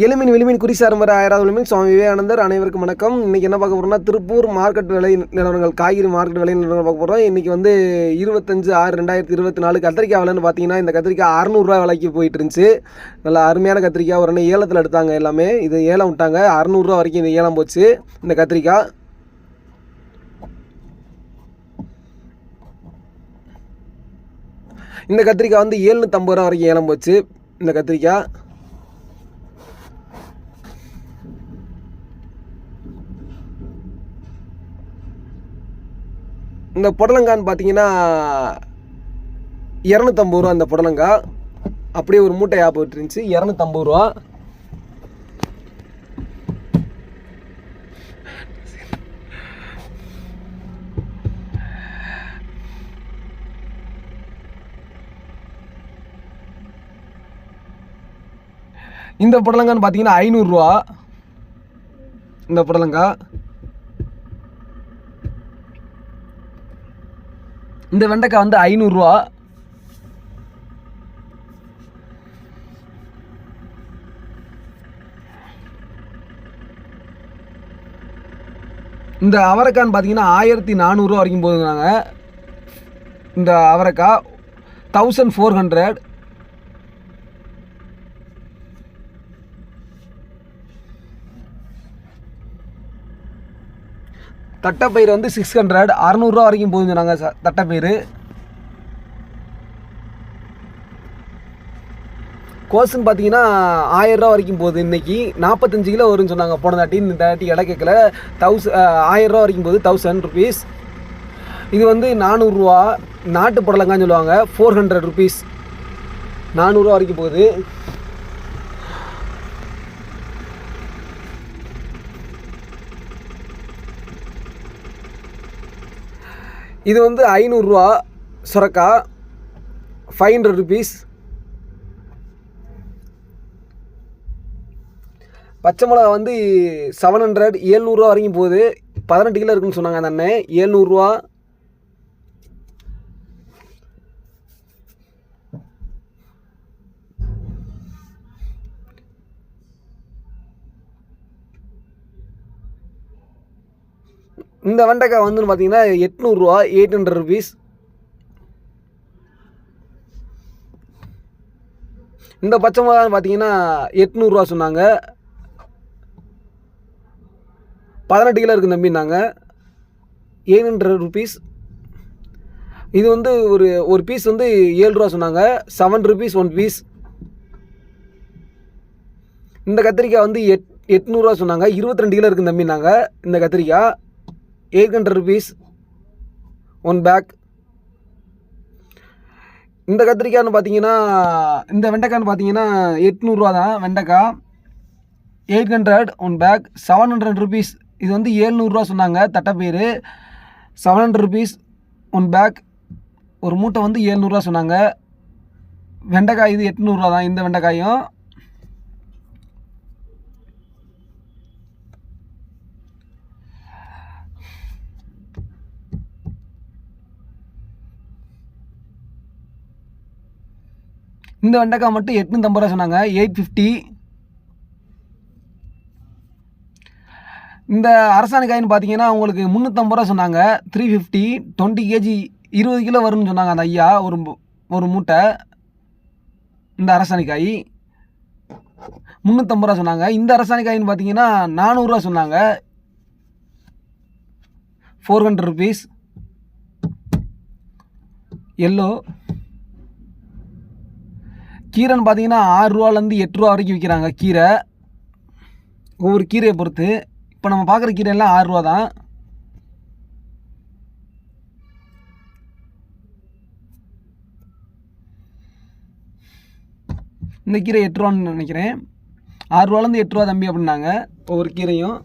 எலுமின் விளிமின் குறிசார் மர ஆயிரம் விலுமின் சுவாமி விவேகானந்தர். அனைவருக்கும் வணக்கம். இன்றைக்கி என்ன பார்க்க போகிறோம்னா திருப்பூர் மார்க்கெட் விலை நிலவரங்கள் காய்கறி மார்க்கெட் விலை நிலவரம் பார்க்க போகிறோம் இன்றைக்கி வந்து இருபத்தஞ்சு ஆறு ரெண்டாயிரத்தி இருபத்தி நாலு கத்திரிக்காய் விலைன்னு பார்த்தீங்கன்னா இந்த கத்திரிக்காய் அறநூறுரூவா விலைக்கு போயிட்டு இருந்துச்சு. நல்லா அருமையான கத்திரிக்காய் ஒரு ஏலத்தில் எடுத்தாங்க எல்லாமே. இது ஏலம் விட்டாங்க. அறநூறுரூவா வரைக்கும் இந்த ஏலம் போச்சு. இந்த கத்திரிக்காய். இந்த கத்திரிக்காய் வந்து ஏழ்நூற்றம்பது ரூபா வரைக்கும் ஏலம் போச்சு. இந்த கத்திரிக்காய். இந்த புடலங்கான்னு பார்த்தீங்கன்னா இரநூத்தம்பது ரூபா அந்த புடலங்காய் அப்படியே ஒரு மூட்டை ஆப் இருந்துச்சு. இரநூத்தம்பது ரூபா. இந்த புடலங்கான்னு பார்த்தீங்கன்னா ஐநூறுரூவா இந்த புடலங்காய் இந்த வெண்டைக்காய் வந்து ஐநூறுரூவா இந்த அவரைக்கான்னு பார்த்தீங்கன்னா ஆயிரத்தி நானூறுரூவா வரைக்கும் போதுங்கிறாங்க இந்த அவரைக்காய் தௌசண்ட் ஃபோர் ஹண்ட்ரட் தட்டைப்பயிர் வந்து சிக்ஸ் ஹண்ட்ரட் அறநூறுரூவா வரைக்கும் போகுதுங்க நாங்கள் தட்டைப்பயிர். கோஸுன்னு பார்த்தீங்கன்னா ஆயிரரூவா வரைக்கும் போகுது இன்றைக்கி நாற்பத்தஞ்சு கிலோ வரும்னு சொன்னாங்க போன தாட்டி இந்த தாட்டி எடை கேட்கல. தௌசண்ட் ஆயிரரூவா வரைக்கும் போகுது தௌசண்ட் ருபீஸ் இது வந்து நானூறுரூவா நாட்டு புடலங்கான்னு சொல்லுவாங்க ஃபோர் ஹண்ட்ரட் ருபீஸ் நானூறுரூவா வரைக்கும் போகுது. இது வந்து ஐநூறுரூவா சுரக்கா ஃபைவ் ஹண்ட்ரட் ருபீஸ் பச்சை மிளகா வந்து செவன் ஹண்ட்ரட் ஏழ்நூறுரூவா வரைக்கும் போகுது. பதினெட்டு கிலோ இருக்குன்னு சொன்னாங்க அந்த அண்ணன் ஏழ்நூறுரூவா இந்த வெண்டைக்காய் வந்து பார்த்தீங்கன்னா எட்நூறுரூவா எயிட் ஹண்ட்ரட் ருபீஸ் இந்த பச்சை மிளகா பார்த்தீங்கன்னா எட்நூறுரூவா சொன்னாங்க. பதினெட்டு கிலோ இருக்குது தம்பின்னாங்க எயிட் ஹண்ட்ரட் ருபீஸ் இது வந்து ஒரு ஒரு பீஸ் வந்து ஏழு ரூபா சொன்னாங்க. செவன் ருபீஸ் ஒன் பீஸ் இந்த கத்திரிக்காய் வந்து எட் எட்நூறுரூவா சொன்னாங்க. இருபத்தி ரெண்டு கிலோ இருக்குது நம்பினாங்க இந்த கத்திரிக்காய். Eight hundred rupees one pack இந்த கத்திரிக்காய்னு பார்த்தீங்கன்னா இந்த வெண்டைக்காய்னு பார்த்தீங்கன்னா எட்நூறுரூவா தான் வெண்டைக்காய். Eight hundred one pack seven hundred rupees இது வந்து ஏழ்நூறுரூவா சொன்னாங்க தட்டைப்பயிறு. Seven hundred rupees one pack ஒரு மூட்டை வந்து ஏழ்நூறுரூவா சொன்னாங்க. வெண்டைக்காய் இது எட்நூறுரூவா தான் இந்த வெண்டைக்காயும். இந்த வெண்டைக்காய் மட்டும் எட்நூற்றம்பது ரூபா சொன்னாங்க. எயிட் ஃபிஃப்டி இந்த அரசாணிக்காயின்னு பார்த்தீங்கன்னா உங்களுக்கு முந்நூற்றம்பது ரூபா சொன்னாங்க. த்ரீ ஃபிஃப்டி டுவெண்ட்டி கேஜி இருபது கிலோ வரும்னு சொன்னாங்க அந்த ஐயா. ஒரு ஒரு மூட்டை. இந்த அரசாணிக்காய். முந்நூற்றம்பது ரூபா சொன்னாங்க. இந்த அரசாணிக்காயின்னு பார்த்தீங்கன்னா நானூறுரூவா சொன்னாங்க. ஃபோர் ஹண்ட்ரட் ருபீஸ் எல்லோ கீரைன்னு பார்த்தீங்கன்னா ஆறு ரூபாலேருந்து எட்டு ரூபா வரைக்கும் விற்கிறாங்க கீரை. ஒவ்வொரு கீரையை பொறுத்து. இப்போ நம்ம பார்க்குற கீரை எல்லாம் ஆறு ரூபா தான். இந்த கீரை எட்டு ரூபான்னு நினைக்கிறேன். ஆறு ரூபாலேருந்து எட்டு ரூபா தம்பி அப்படின்னாங்க. ஒவ்வொரு கீரையும்.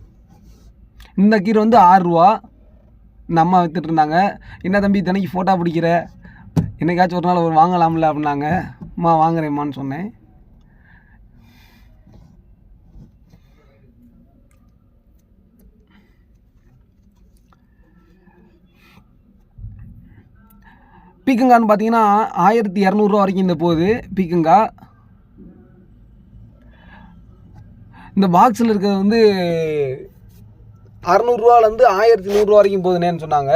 இந்த கீரை வந்து ஆறு ரூபா. இந்த அம்மா வித்துட்டு இருந்தாங்க. என்ன தம்பி தினைக்கு ஃபோட்டோ பிடிக்கிற? என்னைக்காச்சும் ஒரு நாள் ஒரு வாங்கலாம்ல அப்படின்னாங்க. அம்மா வாங்குறேம்மான்னு சொன்னேன். பீக்கங்கான்னு பார்த்தீங்கன்னா ஆயிரத்தி இரநூறுவா வரைக்கும் இந்த போகுது பீக்கங்கா. இந்த பாக்ஸில் இருக்கிறது வந்து அறநூறுவாலேருந்து ஆயிரத்தி நூறுரூவா வரைக்கும் போகுதுனேன்னு சொன்னாங்க.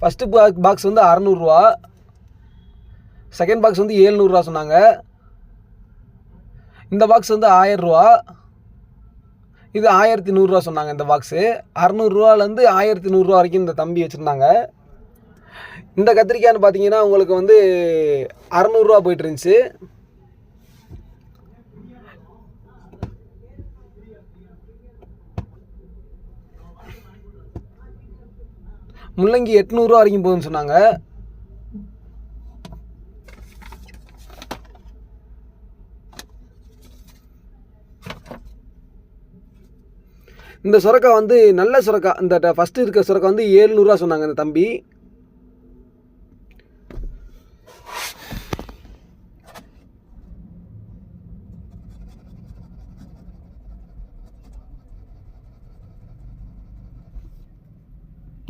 ஃபஸ்ட்டு பாக் பாக்ஸ் வந்து அறநூறுவா செகண்ட் பாக்ஸ் வந்து ஏழ்நூறுரூவா சொன்னாங்க. இந்த பாக்ஸ் வந்து ஆயரூவா இது ஆயிரத்தி நூறுரூவா சொன்னாங்க இந்த பாக்ஸு அறநூறுரூவாலேருந்து ஆயிரத்தி நூறுரூவா வரைக்கும் இந்த தம்பி வச்சுருந்தாங்க. இந்த கத்திரிக்காய்னு பார்த்தீங்கன்னா உங்களுக்கு வந்து அறநூறுரூவா போயிட்டு இருந்துச்சு. முள்ளங்கி எட்நூறுரூவா வரைக்கும் போகுதுன்னு சொன்னாங்க. இந்த சுரக்கா வந்து நல்ல சுரக்கா. இந்த ஃபஸ்ட்டு இருக்க சுரக்கா வந்து ஏழ்நூறுவா சொன்னாங்க இந்த தம்பி.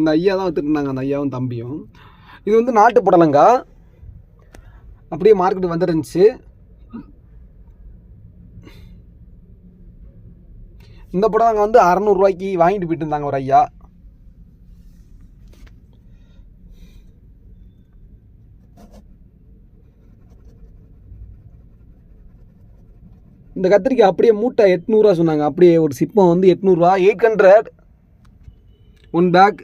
இந்த ஐயா தான் வித்துட்டுருந்தாங்க அந்த ஐயாவும் தம்பியும். இது வந்து நாட்டு புடலங்கா. அப்படியே மார்க்கெட் வந்துருந்துச்சு. இந்த புடலங்கா வந்து அறநூறுவாய்க்கு வாங்கிட்டு போயிட்டு இருந்தாங்க ஒரு ஐயா. இந்த கத்திரிக்காய் அப்படியே மூட்டை எட்நூறுரூவா சொன்னாங்க. அப்படியே ஒரு சிப்பம் வந்து எட்நூறுரூவா எயிட் ஹண்ட்ரட் ஒன் பேக்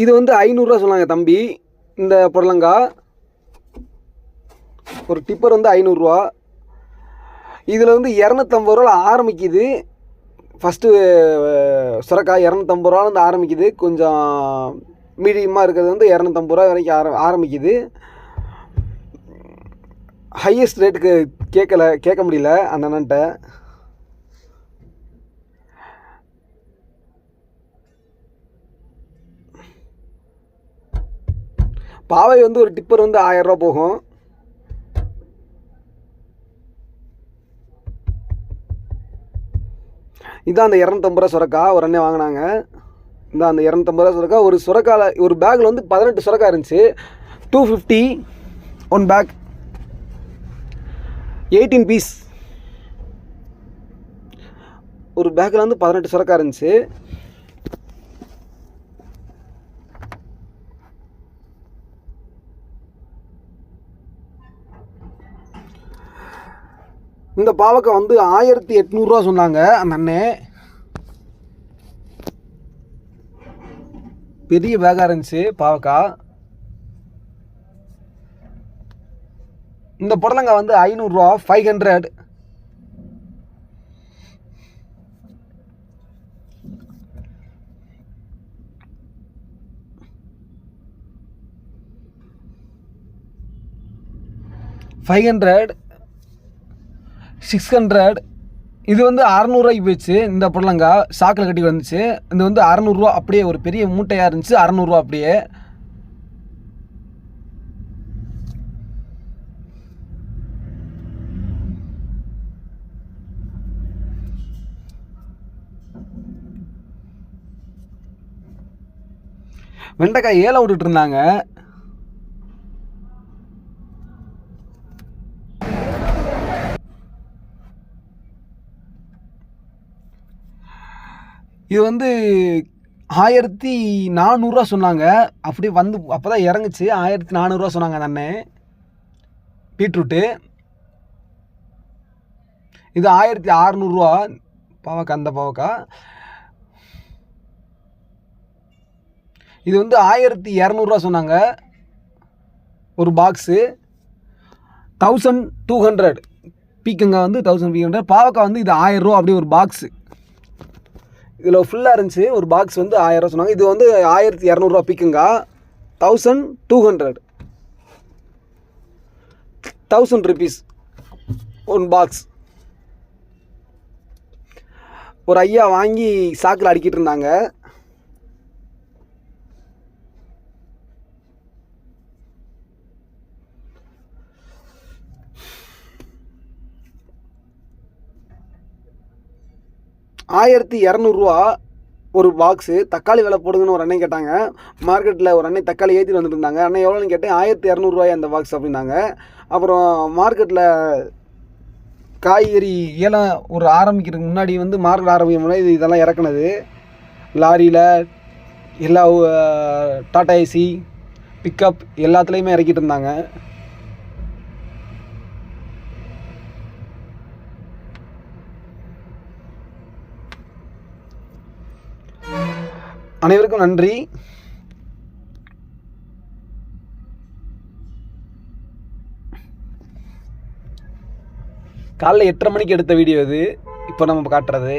இது வந்து ஐநூறுரூவா சொன்னாங்க தம்பி. இந்த புடலங்கா ஒரு டிப்பர் வந்து ஐநூறுரூவா. இதில் வந்து இரநூத்தம்பது ரூபா ஆரம்பிக்குது. ஃபஸ்ட்டு சுரக்காய் இரநூத்தம்பது ரூபாலேருந்து ஆரம்பிக்குது. கொஞ்சம் மீடியமாக இருக்கிறது வந்து இரநூத்தம்பது ரூபா வரைக்கும் ஆர ஆரம்பிக்குது. ஹையஸ்ட் ரேட்டுக்கு கேட்கல கேட்க முடியல அந்த அண்ணன்ட்ட. பாவை வந்து ஒரு டிப்பர் வந்து ஆயரூவா போகும். இதான் அந்த இரநூத்தம்பது ரூபா சுரக்கா. ஒரு அண்ணன் வாங்கினாங்க. இதான் அந்த இரநூத்தம்பது ரூபா சுரக்கா. ஒரு சுரக்கால ஒரு பேக்கில் வந்து பதினெட்டு சுரக்கா இருந்துச்சு. Two fifty one pack eighteen piece ஒரு பேக்கில் வந்து பதினெட்டு சுரக்கா இருந்துச்சு. இந்த பாவக்காய் வந்து ஆயிரத்தி எட்நூறுரூவா சொன்னாங்க அந்த அண்ணன் பெரிய பேக்காக இருந்துச்சு பாவக்காய் இந்த புடலங்காய் வந்து ஐநூறுரூவா five hundred five hundred six hundred. இது வந்து அறநூறுவாய்க்கு போயிடுச்சு. இந்த புடலங்காய் சாக்கில் கட்டி வந்துச்சு. இது வந்து அறநூறுவா அப்படியே ஒரு பெரிய மூட்டையாக இருந்துச்சு. அறநூறுவா அப்படியே. வெண்டைக்காய் ஏலம் விட்டுட்டு இருந்தாங்க. இது வந்து ஆயிரத்தி நானூறுரூவா சொன்னாங்க. அப்படியே வந்து அப்போ தான் இறங்குச்சு. ஆயிரத்தி நானூறுரூவா சொன்னாங்க அந்த அண்ணன் பீட்ரூட்டு. இது ஆயிரத்தி அறநூறுவா. பாவக்காய் அந்த பாவக்கா. இது வந்து ஆயிரத்தி இரநூறுவா சொன்னாங்க. ஒரு பாக்ஸு. Thousand two hundred. பீக்கங்காய் வந்து தௌசண்ட் பீ ஹண்ட்ரட் பாவக்காய் வந்து இது ஆயிரரூவா அப்படி ஒரு பாக்ஸு. இதில் ஃபுல்லாக இருந்துச்சு. ஒரு பாக்ஸ் வந்து ஆயிரம் சொன்னாங்க. இது வந்து ஆயிரத்தி இரநூறுவா பிக்குங்க thousand two hundred thousand rupees one box ஒரு ஐயா வாங்கி சாக்கில் அடிக்கிட்டு இருந்தாங்க. ஆயிரத்தி இரநூறுவா ஒரு பாக்ஸு தக்காளி விலை போடுங்கன்னு ஒரு அண்ணன் கேட்டாங்க. மார்க்கெட்டில் ஒரு அண்ணன் தக்காளி ஏற்றிட்டு வந்துட்டு இருந்தாங்க. அண்ணன் எவ்வளோன்னு கேட்டேன் ஆயிரத்தி இரநூறுவாய் அந்த பாக்ஸ் அப்படின்னாங்க. அப்புறம் மார்க்கெட்டில் காய்கறி ஏலம் ஒரு ஆரம்பிக்கிறதுக்கு முன்னாடி வந்து மார்க்கெட் ஆரம்பிக்கும் முன்னாடி இது இதெல்லாம் இறக்குனது. லாரியில் எல்லா டாட்டா டாடா ஏசி பிக்கப் எல்லாத்துலேயுமே இறக்கிட்டு இருந்தாங்க. அனைவருக்கும் நன்றி. காலைல எட்டரை மணிக்கு எடுத்த வீடியோ இது. இப்போ நம்ம காட்டுறது.